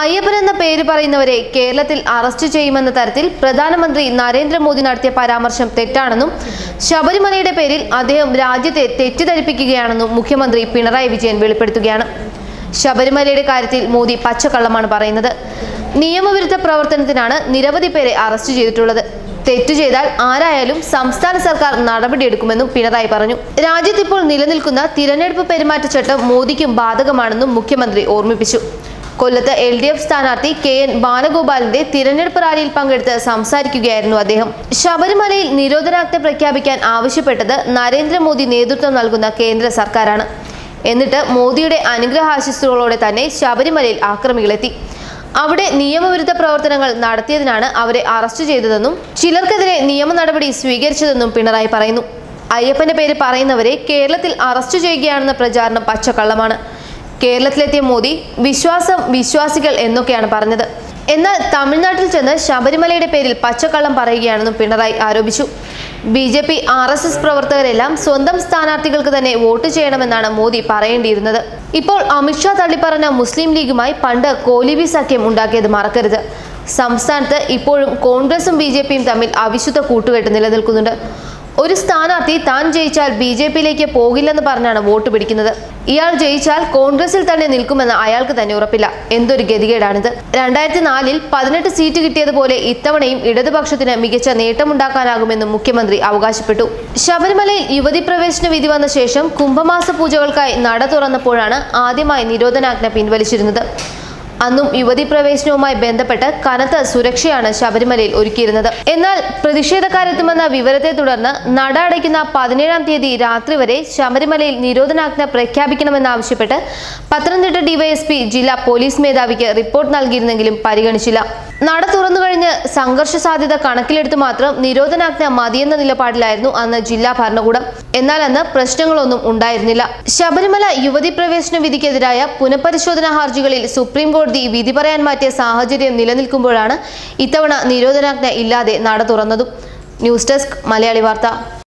അയ്യപ്പൻ എന്ന പേര് പറയുന്നവരെ കേരളത്തിൽ അറസ്റ്റ് ചെയ്യുമെന്ന തരത്തിൽ പ്രധാനമന്ത്രി നരേന്ദ്രമോദി നടത്തിയ പരാമർശം തെറ്റാണെന്നും ശബരിമലയുടെ പേരിൽ അദ്ദേഹം രാജ്യത്തെ തെറ്റിദ്ധരിപ്പിക്കുകയാണെന്നും മുഖ്യമന്ത്രി പിണറായി വിജയൻ വെളിപ്പെടുത്തുകയാണ്. ശബരിമലയുടെ കാര്യത്തിൽ മോദി പച്ചക്കള്ളമാണ് പറയുന്നത്. നിയമവിരുദ്ധ പ്രവർത്തനത്തിനാണ് നിരവധി പേരെ അറസ്റ്റ് ചെയ്തിട്ടുള്ളത്. തെറ്റു ചെയ്താൽ ആരായാലും സംസ്ഥാന സർക്കാർ നടപടിയെടുക്കുമെന്നും പിണറായി പറഞ്ഞു. രാജ്യത്തിപ്പോൾ നിലനിൽക്കുന്ന തിരഞ്ഞെടുപ്പ് പെരുമാറ്റച്ചട്ടം മോദിക്കും ബാധകമാണെന്നും മുഖ്യമന്ത്രി ഓർമ്മിപ്പിച്ചു. കൊല്ലത്ത് എൽ ഡി എഫ് സ്ഥാനാർത്ഥി കെ എൻ ബാലഗോപാലിന്റെ തിരഞ്ഞെടുപ്പ് റാലിയിൽ പങ്കെടുത്ത് സംസാരിക്കുകയായിരുന്നു അദ്ദേഹം. ശബരിമലയിൽ നിരോധനാജ്ഞ പ്രഖ്യാപിക്കാൻ ആവശ്യപ്പെട്ടത് നരേന്ദ്രമോദി നേതൃത്വം നൽകുന്ന കേന്ദ്ര സർക്കാരാണ്. എന്നിട്ട് മോദിയുടെ അനുഗ്രഹാശിസ്സുകളോടെ തന്നെ ശബരിമലയിൽ ആക്രമികളെത്തി. അവിടെ നിയമവിരുദ്ധ പ്രവർത്തനങ്ങൾ നടത്തിയതിനാണ് അവരെ അറസ്റ്റ് ചെയ്തതെന്നും ചിലർക്കെതിരെ നിയമ നടപടി സ്വീകരിച്ചതെന്നും പിണറായി പറയുന്നു. അയ്യപ്പന്റെ പേര് പറയുന്നവരെ കേരളത്തിൽ അറസ്റ്റ് ചെയ്യുകയാണെന്ന പ്രചാരണം പച്ചക്കള്ളമാണ്. കേരളത്തിലെത്തിയ മോദി വിശ്വാസം വിശ്വാസികൾ എന്നൊക്കെയാണ് പറഞ്ഞത്. എന്നാൽ തമിഴ്നാട്ടിൽ ചെന്ന് ശബരിമലയുടെ പേരിൽ പച്ചക്കള്ളം പറയുകയാണെന്നും പിണറായി ആരോപിച്ചു. B J P R S S പ്രവർത്തകരെല്ലാം സ്വന്തം സ്ഥാനാർത്ഥികൾക്ക് തന്നെ വോട്ട് ചെയ്യണമെന്നാണ് മോദി പറയേണ്ടിയിരുന്നത്. ഇപ്പോൾ അമിത്ഷാ തള്ളിപ്പറഞ്ഞ മുസ്ലിം ലീഗുമായി പണ്ട് കോലിബി സഖ്യം ഉണ്ടാക്കിയത് മറക്കരുത്. സംസ്ഥാനത്ത് ഇപ്പോഴും കോൺഗ്രസും ബി ജെ പിയും തമ്മിൽ അവിശുദ്ധ കൂട്ടുകെട്ട് നിലനിൽക്കുന്നുണ്ട്. ഒരു സ്ഥാനാർത്ഥി താൻ ജയിച്ചാൽ ബി ജെ പിയിലേക്ക് പോകില്ലെന്ന് പറഞ്ഞാണ് വോട്ട് പിടിക്കുന്നത്. ഇയാൾ ജയിച്ചാൽ കോൺഗ്രസിൽ തന്നെ നിൽക്കുമെന്ന് അയാൾക്ക് തന്നെ ഉറപ്പില്ല. എന്തൊരു ഗതികേടാണിത്. രണ്ടായിരത്തി നാലിൽ പതിനെട്ട് സീറ്റ് കിട്ടിയതുപോലെ ഇത്തവണയും ഇടതുപക്ഷത്തിന് മികച്ച നേട്ടമുണ്ടാക്കാനാകുമെന്നും മുഖ്യമന്ത്രി അവകാശപ്പെട്ടു. ശബരിമലയിൽ യുവതി പ്രവേശന വിധി വന്ന ശേഷം കുംഭമാസ പൂജകൾക്കായി നട തുറന്നപ്പോഴാണ് ആദ്യമായി നിരോധനാജ്ഞ പിൻവലിച്ചിരുന്നത്. അന്നും യുവതി പ്രവേശനവുമായി ബന്ധപ്പെട്ട് കനത്ത സുരക്ഷയാണ് ശബരിമലയിൽ ഒരുക്കിയിരുന്നത്. എന്നാൽ പ്രതിഷേധക്കാരെത്തുമെന്ന വിവരത്തെ തുടർന്ന് നട അടയ്ക്കുന്ന പതിനേഴാം തീയതി രാത്രി വരെ ശബരിമലയിൽ നിരോധനാജ്ഞ പ്രഖ്യാപിക്കണമെന്നാവശ്യപ്പെട്ട് പത്തനംതിട്ട ഡിവൈഎസ്പി ജില്ലാ പോലീസ് മേധാവിക്ക് റിപ്പോർട്ട് നൽകിയിരുന്നെങ്കിലും പരിഗണിച്ചില്ല. നട തുറന്നു കഴിഞ്ഞ് സംഘർഷ സാധ്യത കണക്കിലെടുത്ത് മാത്രം നിരോധനാജ്ഞ മതിയെന്ന നിലപാടിലായിരുന്നു അന്ന് ജില്ലാ ഭരണകൂടം. എന്നാൽ അന്ന് പ്രശ്നങ്ങളൊന്നും ഉണ്ടായിരുന്നില്ല. ശബരിമല യുവതി പ്രവേശന വിധിക്കെതിരായ പുനഃപരിശോധനാ ഹർജികളിൽ സുപ്രീം കോടതി വിധി പറയാൻ മാറ്റിയ സാഹചര്യം നിലനിൽക്കുമ്പോഴാണ് ഇത്തവണ നിരോധനാജ്ഞ ഇല്ലാതെ നട തുറന്നതും. ന്യൂസ് ഡെസ്ക് മലയാളി വാർത്ത.